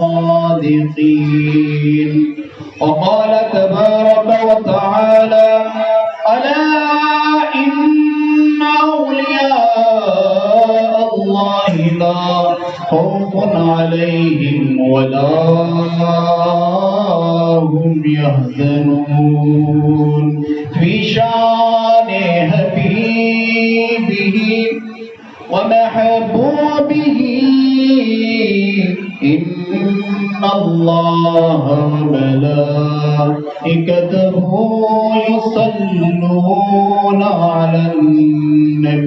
الصادقين. وقال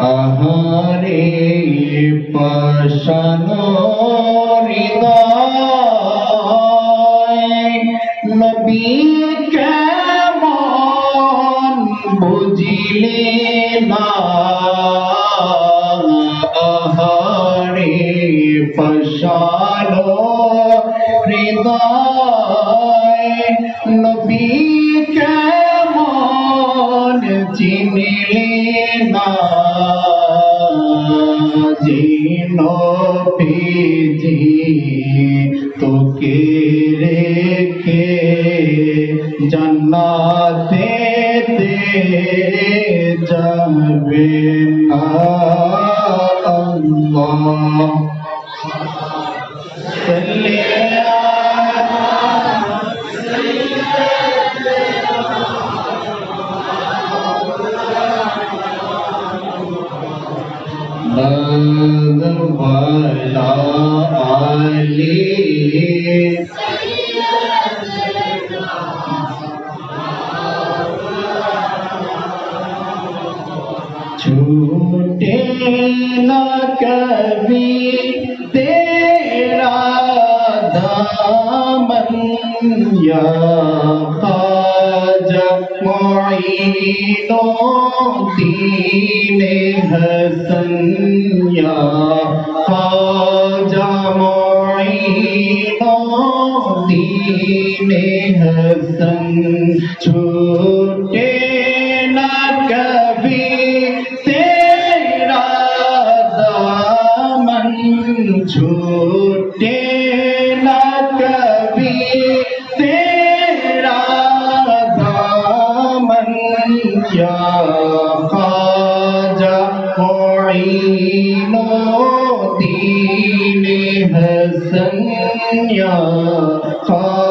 আহারে পাশানো নবী কেমন বুঝিলে না? আহারে পাশানো হৃদয় জিন পেজি তোকে রেখে জান্নাতে যাবে کبھی تیرا دامن یا خواجہ معینوں دین حسن یا خواجہ چھوٹے يا خواجہ معین دین حسن یا خواجہ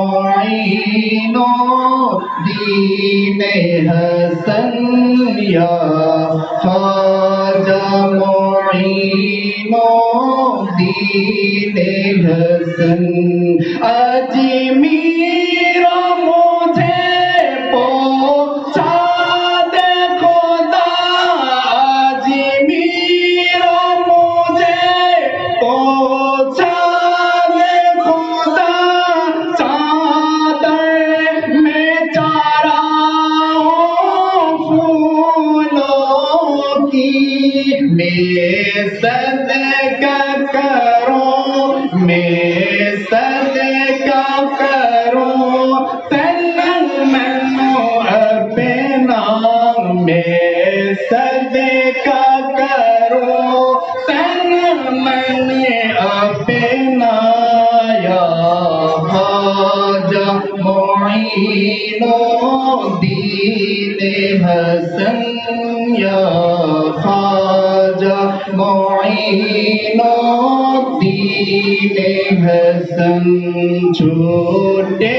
معينو دين حسن يا خواجہ معينو دين حسن اجمیر صدقہ کرو، میں صدقہ کرو تنن منو اپنا میں صدقہ کرو تنن من اپنا یا حاجہ معینو دین حسن، یا خواہ معین الدین حسن چھوٹے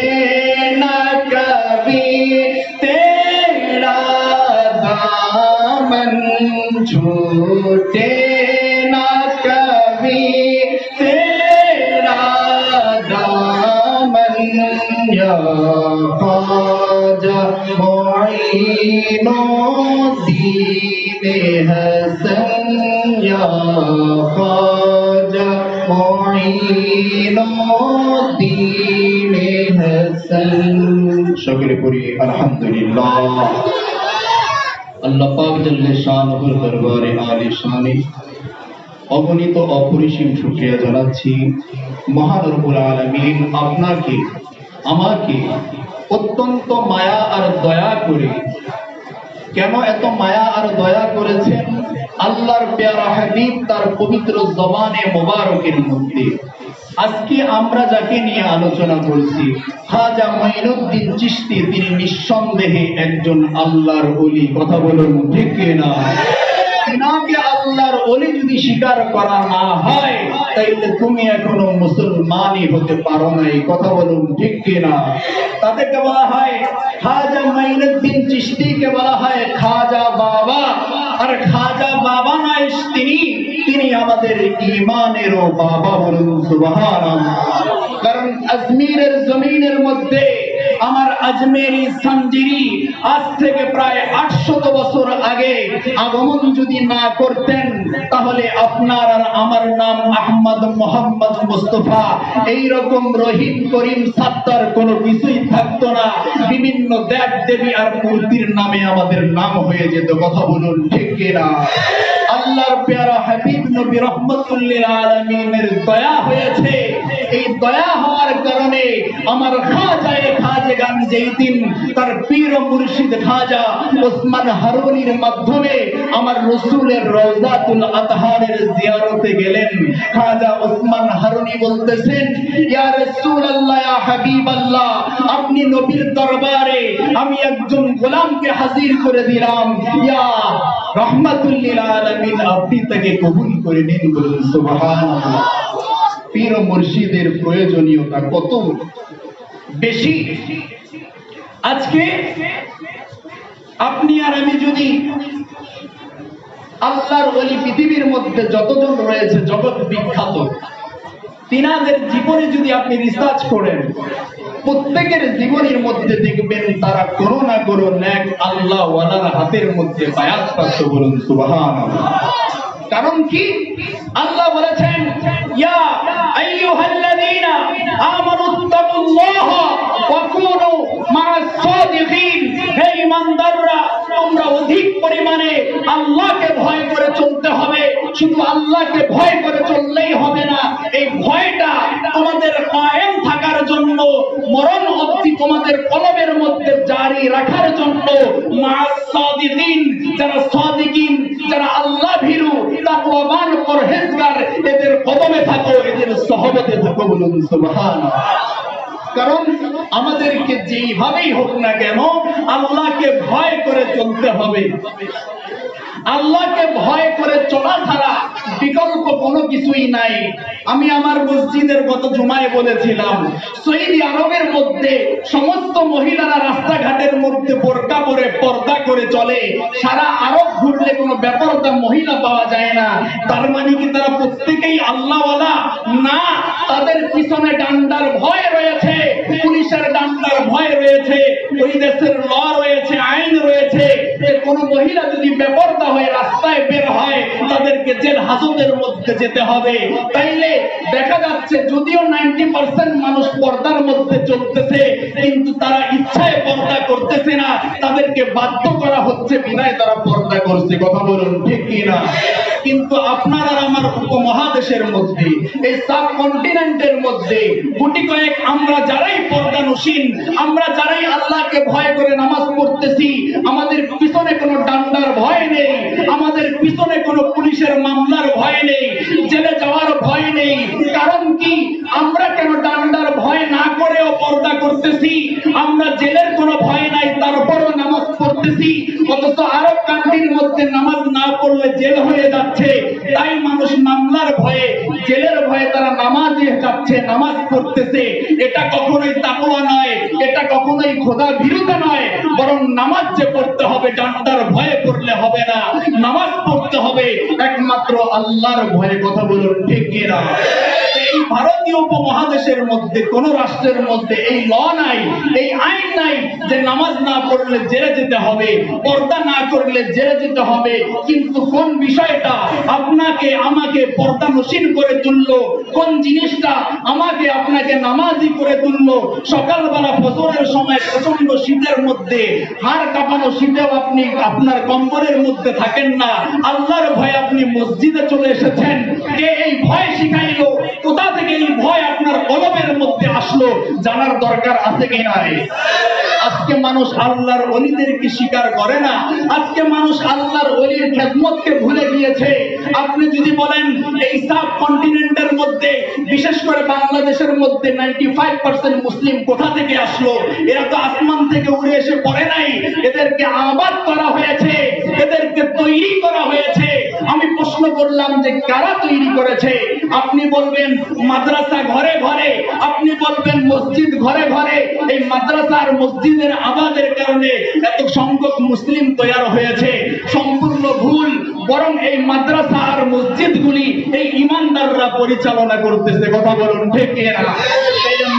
نہ کبھی تیرا دامن چھوٹے نہ کبھی تیرا دامن یا خواجہ معین সকলে পড়ি, আলহামদুলিল্লাহ। আল্লাহ পাক শানহুর দরবারে অগণিত অপরিসীম শুকরিয়া জানাচ্ছি। মহান রব্বুল আপনাকে, আমাকে অত্যন্ত মায়া আর দয়া করে, কেন এত মায়া আর দয়া করেছেন? আল্লাহর পেয়ারা হাবিব তার পবিত্র জবানে মোবারকের মধ্যে। আজকে আমরা যাকে নিয়ে আলোচনা করছি, খাজা মাইনুদ্দিন চিশতি, তিনি নিঃসন্দেহে একজন আল্লাহর অলি কথা বলুন, ঠিক না ওলি যদি স্বীকার করা না হয়, তাইলে তুমি এখনও মুসলমানই হতে পারো না। এই কথা বলুন ঠিক কিনা তাদেরকে বলা হয় খাজা মাইনুদ্দিন চিশতিকে বলা হয় খাজা বাবা। আর খাজা বাবা নয় তিনি তিনি আমাদের ইমানেরও বাবা বলুন, সুবহানাল্লাহ। কারণ আজমিরের জমিনের মধ্যে আমার আজমেরি সঞ্জিরি আজ থেকে প্রায় আটশত বছর আগে আগমন যদি না করতেন, তাহলে আপনার আর আমার নাম আহমদ মোহাম্মদ মুস্তফা এই রকম রহিম, করিম, সাত্তার কোনো কিছুই থাকতো না। বিভিন্ন দেব দেবী আর মূর্তির নামে আমাদের নাম হয়ে যেত, কথা বলুন ঠিক কিনা? আল্লাহর পেয়ারা হাবিব নবী রহমতুল্লিল আলমিনের দয়া হয়েছে। এই দয়া হওয়ার কারণে আমার খাজায়ে খাজেগান যেই তার পীর মুর্শিদ খাজা ওসমান হারুনির মাধ্যমে আমার রসুলের রওজাতুল আতহারের জিয়ারতে গেলেন। খাজা ওসমান হারুনি বলতেছেন, ইয়া রাসূলুল্লাহ, ইয়া হাবিবাল্লাহ, আপনি নবীর দরবারে আমি একজন গোলামকে হাজির করে দিলাম। ইয়া রহমাতুল্লিল আলামিন, আপনি তাকে কবুল করে নিন বলুন, সুবহানাল্লাহ। পীর মুর্শিদের প্রয়োজনীয়তা কত? বেশি। আজকে আপনি আর আমি যদি আল্লাহর ওলি পৃথিবীর মধ্যে যতজন রয়েছে, জগৎ বিখ্যাত, তিনাদের জীবনে যদি আপনি রিসার্চ করেন, প্রত্যেকের জীবনের মধ্যে দেখবেন তারা কোনো না কোনো ন্যাক আল্লাহ ওয়ালার হাতের মধ্যে বায়াত বলুন সুবহান কারণ কি? আল্লাহ বলেছেন, ইয়া আইয়ুহাল্লাযীনা আমানুত্তাকুল্লাহ ওয়া কুনু মা'আস সাদিকিন। হে ঈমানদাররা, তোমরা অধিক পরিমাণে আল্লাহকে ভয় করে চলতে হবে। শুধু আল্লাহকে ভয় করে চললেই হবে না, এই ভয়টা তোমাদের কায়েম থাকার জন্য, মরণ অবধি তোমাদের কলমের মধ্যে জারি রাখার জন্য মা'আস সাদিকিন, যারা সাদিকিন, যারা আল্লাহ ভীরু তাকওয়াবান পরহেজগার এদের কদমে থাকো, এদের সহবতে থাকো বলুন, সুবহানাল্লাহ। কারণ আমাদেরকে যেইভাবেই হোক না কেন, আল্লাহকে ভয় করে চলতে হবে। আল্লাহকে ভয় করে চলা ছাড়া বিকল্প কোনো কিছুই নাই। আমি আমার মসজিদের গত জুমায় বলেছিলাম সৌদি আরবের মধ্যে সমস্ত মহিলারা রাস্তাঘাটের মধ্যে বোরকা পরে পর্দা করে চলে। সারা আরব ঘুরলে কোনো বেপরদা মহিলা পাওয়া যায় না। তার মানে কি তারা প্রত্যেকেই আল্লাহওয়ালা? না, তাদের পিছনে ডান্ডার ভয় রয়েছে, পুলিশের ডান্ডার ভয় রয়েছে, ওই দেশের ল রয়েছে কোনো মহিলা যদি বেপরদা হয়ে রাস্তায় বের হয় তাদেরকে জেল হাজতের মধ্যে যেতে হবে। তাইলে দেখা যাচ্ছে যদিও নাইনটি পার্সেন্ট মানুষ পর্দার মধ্যে চলতেছে, কিন্তু তারা ইচ্ছায় পর্দা করতেছে না। তাদেরকে বাধ্য করা হচ্ছে বিদায় তারা পর্দা করছে। কথা বলুন, ঠিক কি না কিন্তু আপনার আর আমার উপমহাদেশের মধ্যে, এই সাব কন্টিনেন্টের মধ্যে গুটি কয়েক আমরা যারাই পর্দানুসীন, আমরা যারাই আল্লাহকে ভয় করে নামাজ পড়তেছি, আমাদের পিছনে কোনো ডান্ডার ভয় নেই, আমাদের পিছনে কোনো পুলিশের মামলার ভয় নেই জেলে যাওয়ার ভয় নেই। কারণ কি? আমরা কেন ডান্ডার ভয় না করে পরেও পর্দা করতেছি। আমরা জেলের কোনো ভয় নাই, তারপরও নামাজ পড়তেছি। অথচ আরব কান্ট্রির মধ্যে নামাজ না পড়লে জেল হয়ে যাচ্ছে। তাই মানুষ মামলার ভয়ে, জেলের ভয়ে তারা যাচ্ছে, নামাজ পড়তেছে। এটা কখনোই নয়, এটা কখনোই খোদা বিরুদ্ধ নয়। বরং নামাজ যে পড়তে হবে ডান্ডার ভয়ে পড়লে হবে না। নামাজ পড়তে হবে, একমাত্র আল্লাহর ভয়ে। কথা বলুন, ঠিক এই ভারতীয় উপমহাদেশের মধ্যে, কোন রাষ্ট্রের মধ্যে এই ল নাই এই আইন নাই যে নামাজ না পড়লে জেলে যেতে হবে, পর্দা না করলে জেলে যেতে হবে, কিন্তু কোন বিষয়টা আপনাকে, আমাকে পর্দা নসীন করে তুললো? কোন জিনিসটা আমাকে আপনাকে নামাজি করে তুললো? সকালবেলা ফজরের সময় প্রচণ্ড শীতের মধ্যে, হাড় কাঁপানো শীতেও আপনি আপনার কম্বলের মধ্যে থাকেন না। আল্লাহর ভয়ে আপনি মসজিদে চলে এসেছেন। কে এই ভয় শিখাইলো? কোথা থেকে এই ভয় আপনার কলমের মধ্যে আসলো? জানার দরকার আছে কি নাই? আজকে মানুষ আল্লাহর অলিদেরকে স্বীকার করে না। আজকে মানুষ আল্লাহর অলির খেদমতকে ভুলে গিয়েছে। আপনি যদি বলেন, এই সাব কন্টিনেন্টের মধ্যে, বিশেষ করে বাংলাদেশের মধ্যে নাইনটি ফাইভ পার্সেন্ট মুসলিম কোথা থেকে আসলো? এরা তো আসমান থেকে উড়ে এসে পড়ে নাই। এদেরকে আবাদ করা হয়েছে। এদেরকে তৈরি করা হয়েছে। আমি প্রশ্ন করলাম যে কারা তৈরি করেছে? আপনি বলবেন মাদ্রাসা ঘরে ঘরে, আপনি বলবেন মসজিদ ঘরে ঘরে, এই মাদ্রাসা আর মসজিদের আবাদের কারণে এত সংখ্যক মুসলিম তৈরি হয়েছে। সম্পূর্ণ ভুল, বরং এই মাদ্রাসা আর মসজিদগুলি এই ইমানদাররা পরিচালনা করতেছে। কথা বলুন, ঠিক না?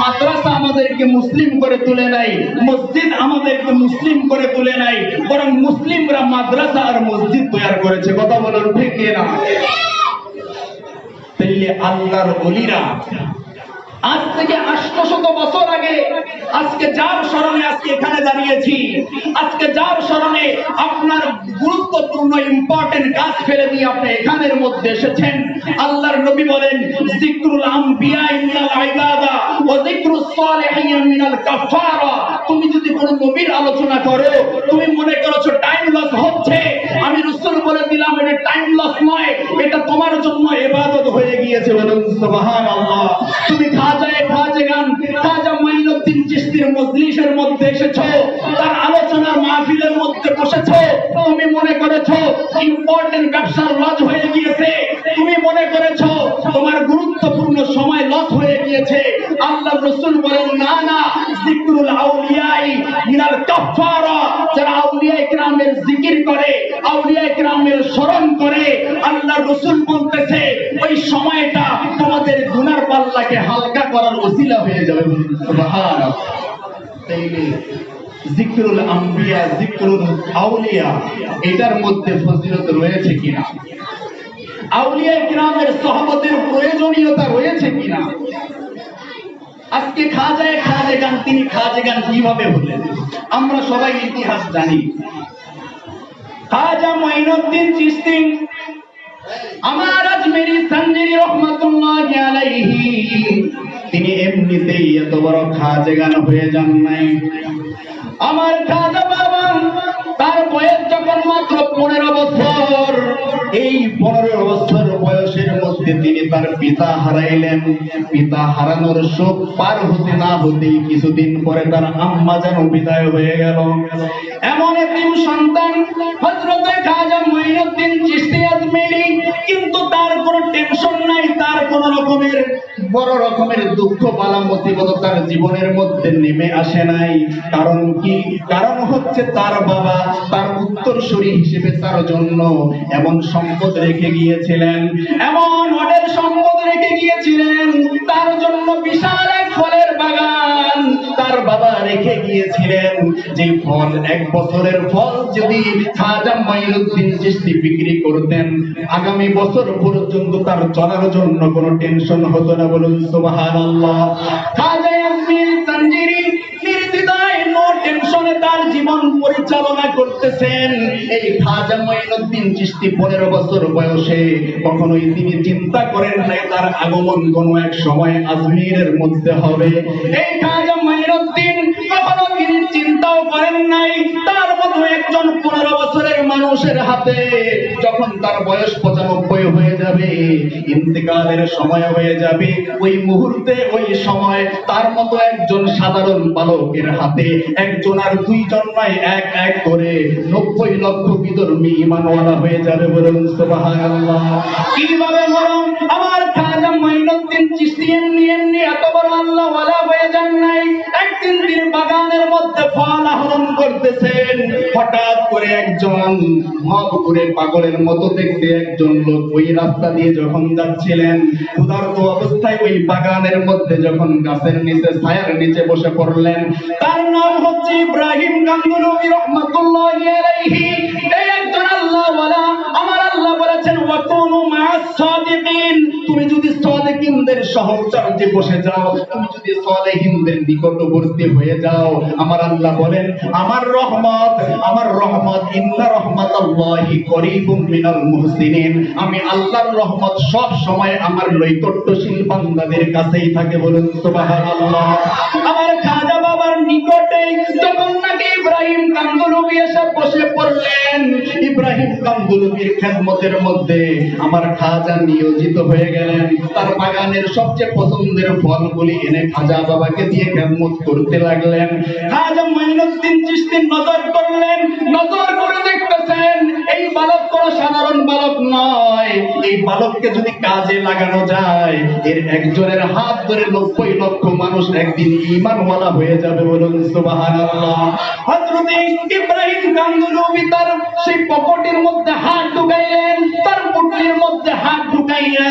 মাদ্রাসা আমাদেরকে মুসলিম করে তুলে নাই, মসজিদ আমাদেরকে মুসলিম করে তুলে নাই, বরং মুসলিমরা মাদ্রাসা আর মসজিদ তৈরি করেছে। কথা বলুন, ঠিক না? তাইলে আল্লাহর অলিরা আজ থেকে আটশত বছর আগে, আজকে যার স্মরণে আজকে এখানে দাঁড়িয়েছি, আজকে যার স্মরণে আপনার গুরুত্বপূর্ণ ইম্পর্টেন্ট কাজ ফেলে দিয়ে আপনি এখানের মধ্যে এসেছেন। আল্লাহর নবী বলেন জিক্রুল তুমি যদি কোন নবীর আলোচনা করো, তুমি মনে করছ টাইম লস হচ্ছে। আমি রাসূল বলে দিলাম, এটা টাইম লস নয়, এটা তোমার জন্য ইবাদত হয়ে গিয়েছে তুমি খাজায়ে খাজা মজলিসের মধ্যে এসেছ। তার আলোচনার মাহফিলের মধ্যে বসেছো। তুমি মনে করেছ ইম্পর্টেন্ট লজ হয়ে গিয়েছে? তুমি মনে করেছ তোমার গুরুত্বপূর্ণ সময় লস হয়ে গিয়েছে? আল্লাহ রসুল বলেন, না না আউলিয়াই মিনাল যারা জিকির করে স্মরণ করে, আল্লাহ বলতেছে, ওই সময়টা তোমাদের গুনার পাল্লাকে হালকা করার ওসিলা হয়ে যাবে। সুবহানাল্লাহ। জিক্রুল আম্বিয়া, জিক্রুল আউলিয়া, এটার মধ্যে ফজিলত রয়েছে কিনা? আউলিয়া কিরামের সহবতের প্রয়োজনীয়তা রয়েছে কিনা? আজকে খাজায় খাজে গান, তিনি খাজে গান কীভাবে হলেন আমরা সবাই ইতিহাস জানি। খাজা মাইনুদ্দিন চিস্তি, আমার আজমেরি আলাইহি, তিনি এমনিতেই এত বড় খাজে গান হয়ে যান নাই। আমার খাজা বাবা তার বয়স যখন মাত্র পনেরো বছর, এই পনেরো বছর বয়সের মধ্যে তিনি তার পিতা হারাইলেন। পিতা হারানোর শোক পার হতে না হতেই কিছুদিন পরে তার আম্মা যেন বিদায় হয়ে গেল। এমন একদিন সন্তান হজরতে খাজা মঈনুদ্দিন চিশতি আজমেরি, কিন্তু তার কোনো টেনশন নাই, তার কোনো রকমের বড় রকমের দুঃখ পালা মুসিবত তার জীবনের মধ্যে নেমে আসে নাই। কারণ কি? কারণ হচ্ছে তার বাবা তার উত্তরসূরি হিসেবে তার জন্য এমন সম্পদ রেখে গিয়েছিলেন। এমন অডের সম্পদ রেখে গিয়েছিলেন। তার জন্য বিশাল এক তার বাবা রেখে গিয়েছিলেন যে ফল, এক বছরের ফল যদি খাজা বিক্রি করতেন, আগামী বছর পর্যন্ত তার চলার জন্য কোনো টেনশন হতো না বলুন জীবন পরিচালনা করতেছেন। এই পনেরো বছর বয়সে তিনি চিন্তা করেন তার আগমন কোন এক সময় আজমিরের মধ্যে হবে। এই খাজা মাইনুদ্দিন কখনো তিনি চিন্তাও করেন নাই, তার মতো একজন পনেরো বছরের মানুষের হাতে যখন তার বয়স পঁচানব্বই হয়ে যাবে, ইন্তেকালের সময় হয়ে যাবে, ওই মুহূর্তে, ওই সময় তার মতো একজন সাধারণ বালকের হাতে, একজন আর দুইজন নয়, এক এক করে নব্বই লক্ষ বিধর্মী ইমানওয়ালা হয়ে যাবে বলুন কীভাবে মরম আমার খাজা মাইনুদ্দিন চিশতি এমনি এমনি এত বড় আল্লাহ ওয়ালা হয়ে যান নাই। একদিন তিনি বাগানের মধ্যে ফল করতেছেন, হঠাৎ করে একজন মহাপুকুরে পাগলের মতো দেখতে একজন লোক ওই রাস্তা দিয়ে যখন যাচ্ছিলেন, ক্ষুধার্ত অবস্থায় ওই বাগানের মধ্যে যখন গাছের নিচে, ছায়ার নিচে বসে পড়লেন, তার নাম হচ্ছে ইব্রাহিম গাঙ্গুলবি রহমাতুল্লাহি এই একজন আমার তুমি যদি সালেহিনদের সহচর্যে বসে যাও, তুমি যদি সালেহিনদের নিকটবর্তী হয়ে যাও, আমার আল্লাহ বলেন, আমার রহমত আমার রহমত, ইন্না রহমাতাল্লাহি করিবুম মিনাল মুহসিনিন। আমি আল্লাহর রহমত সব সময় আমার নৈকট্যশীল বান্দাদের কাছেই থাকে বলুন, সুবহানাল্লাহ। আমার খাজা বাবার নিকটে যখন নাকি ইব্রাহিম কান্দুলবি এসে বসে পড়লেন, ইব্রাহিম কান্দুলবির খেদমতের মধ্যে আমার খাজা নিয়োজিত হয়ে গেলেন। তার বাগানের সবচেয়ে পছন্দের ফলগুলি এনে খাজা বাবাকে দিয়ে খেদমত করতে লাগলেন। খাজা মাইনুদ্দিন চিস্তি নজর করলেন, নজর করে দেখতেছেন এই বালক কোন সাধারণ বালক নয়। এই বালককে যদি কাজে লাগানো যায়, এর একজনের হাত ধরে নব্বই লক্ষ মানুষ একদিন ইমানওয়ালা হয়ে যাবে বলুন ইব্রাহিম তার সেই পকেটের মধ্যে হাত ঢুকাইলেন, তার পুটলির মধ্যে হাত ঢুকাইয়া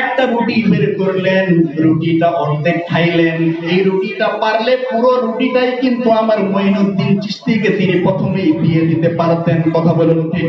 একটা রুটি বের করলেন, রুটিটা অর্ধেক খাইলেন। এই রুটিটা পারলে পুরো রুটিটাই কিন্তু আমার মঈনুদ্দিন চিশতিকে তিনি প্রথমেই দিয়ে দিতে পারতেন, কথা বলুন ঠিক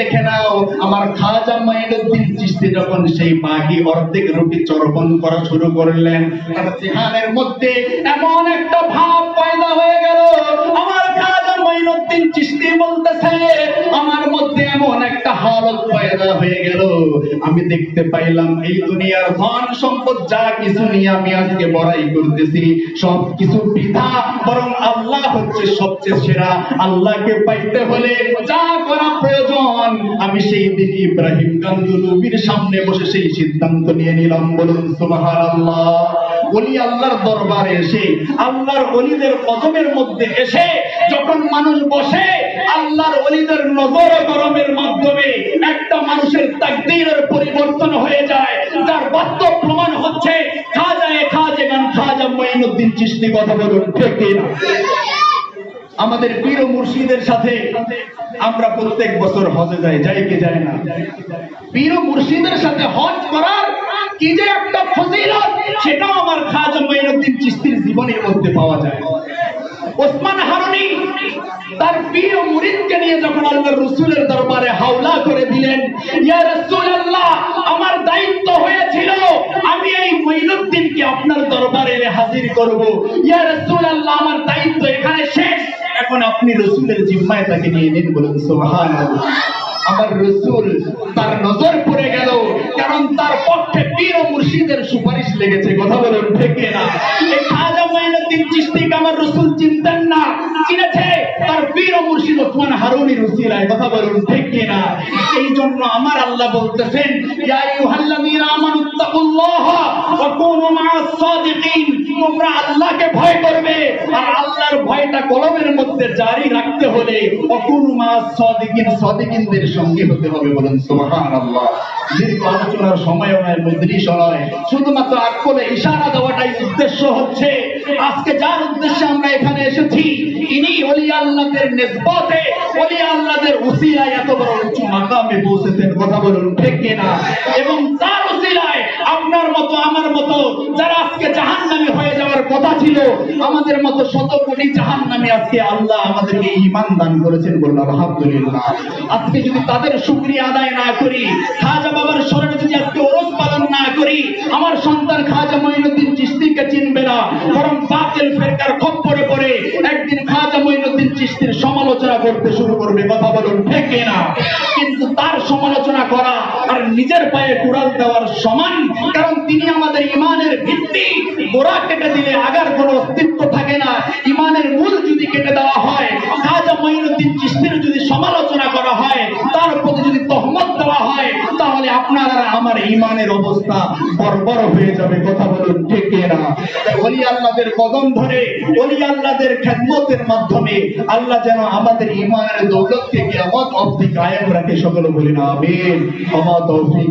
দেখে নাও, আমার খাজা মাইনুদ্দিন চিস্তি যখন সেই মাহি অর্ধেক রুটি চরপণ করা শুরু করলেন, তার চেহারের মধ্যে এমন একটা ভাব পয়দা হয়ে গেল, আমার খাজা মাইনুদ্দিন চিশতি বলতেছে, আমার মধ্যে এমন একটা হালত পয়দা হয়ে গেল। আমি দেখতে পাইলাম এই দুনিয়ার ধন সম্পদ যা কিছু নিয়ে আমি আজকে বড়াই করতেছি, সব কিছু বৃথা। বরং আল্লাহ হচ্ছে সবচেয়ে সেরা। আল্লাহকে পাইতে হলে যা করা প্রয়োজন। আমি সেই দিন ইব্রাহিম কান্দুলুবির সামনে বসে সেই সিদ্ধান্ত নিয়ে নিলাম। বলুন, সুবহানাল্লাহ। ওলি আল্লাহর দরবারে এসে, আল্লাহর অলিদের কদমের মধ্যে এসে, যখন মানুষ বসে আল্লাহর অলিদের নজর গরমের মাধ্যমে একটা মানুষের তাকদীরের পরিবর্তন হয়ে যায়। যার বাস্তব প্রমাণ হচ্ছে, খাজা এ খাজে মঈনুদ্দিন চিশতি, কথা বলুন, ঠিক? আমাদের পীর মুর্শিদের সাথে আমরা প্রত্যেক বছর হজে যাই যাই কি যায় না? পীর মুর্শিদের সাথে হজ করার কি যে একটা ফজিলত, সেটাও আমার খাজা মঈনুদ্দিন চিশতির জীবনের মধ্যে পাওয়া যায়। ওসমান হারুনি তার প্রিয় মুরিদকে নিয়ে যখন আল্লাহ রসুলের দরবারে হাওলা করে দিলেন, ইয়া রাসূলুল্লাহ, আমার দায়িত্ব হয়েছিল, আমি এই মঈনুদ্দিনকে আপনার দরবারে এনে হাজির করব। ইয়া রাসূলুল্লাহ, আমার দায়িত্ব এখানে শেষ। এখন আপনি রসুলের জিম্মায় তাকে নিয়ে নিন বলুন, সুবহানাল্লাহ। আমার রসুল তার নজর পড়ে গেল, কারণ তার পক্ষে পীর ও মুর্শিদের সুপারিশ লেগেছে, কথা বলুন, ঠিক না চিনতেন না। চিনেছে? তার ও মুর্শিদ ওসমান কথা বলুন, ঠিক না এই জন্য আমার আল্লাহ বলতেছেন, ইয়া আইয়ুহাল্লাযীনা আমানুত্তাকুল্লাহ ওয়া কুনু মা'আস সাদিকিন। তোমরা আল্লাহকে ভয় করবে, আর আল্লাহর ভয়টা কলমের মধ্যে জারি রাখতে হলে সঙ্গে হতে হবে বলুন, সুবহানাল্লাহ। দীর্ঘ আলোচনার সময়ও নয় মজলিসও নয়। শুধুমাত্র আকলে ইশারা দেওয়াটাই উদ্দেশ্য হচ্ছে। আজকে যার উদ্দেশ্যে আমরা এখানে এসেছি তিনি ওলি আল্লাহদের নিসবতে ওলি আল্লাহদের উসিলায় এত বড় উঁচু মাকামে পৌঁছেছেন, কথা বলুন ঠিক কিনা? এবং তার উসিলায় আপনার মতো, আমার মতো, যারা আজকে জাহান্নামী হয়ে যাওয়ার কথা ছিল, আমাদের মতো শত কোটি জাহান্নামী আজকে আল্লাহ আমাদেরকে ঈমান দান করেছেন বলুন, আলহামদুলিল্লাহ। আজকে যদি তাদের শুকরিয়া আদায় না করি, খাজা বাবার স্মরণে যদি আজকে ওরস পালন না করি, আমার সন্তান খাজা মঈনুদ্দিন চিশতিকে চিনবে না, বরং বাতিল ফেরকার খপ্পরে পড়ে একদিন খাজা মঈনুদ্দিন চিশতির সমালোচনা করতে শুরু করবে, কথা বলুন, ঠিক না কিন্তু তার সমালোচনা করা আর নিজের পায়ে কুড়াল দেওয়ার সমান, কারণ তিনি আমাদের ইমানের ভিত্তি। গোড়া কেটে দিলে আগার কোনো অস্তিত্ব থাকে না। ইমানের মূল যদি কেটে দেওয়া হয়, খাজা মঈনুদ্দিন চিশতির যদি সমালোচনা করা হয় আপনার আমার ইমানের অবস্থা বর্বর হয়ে যাবে, কথা বলুন ঠিক না ওলি আল্লাহদের কদম ধরে, ওলি আল্লাহদের খেদমতের মাধ্যমে আল্লাহ যেন আমাদের ইমানের দৌলত থেকে আমার অব্দি কায়েম রাখে, সকলে বলি না আমিন আমার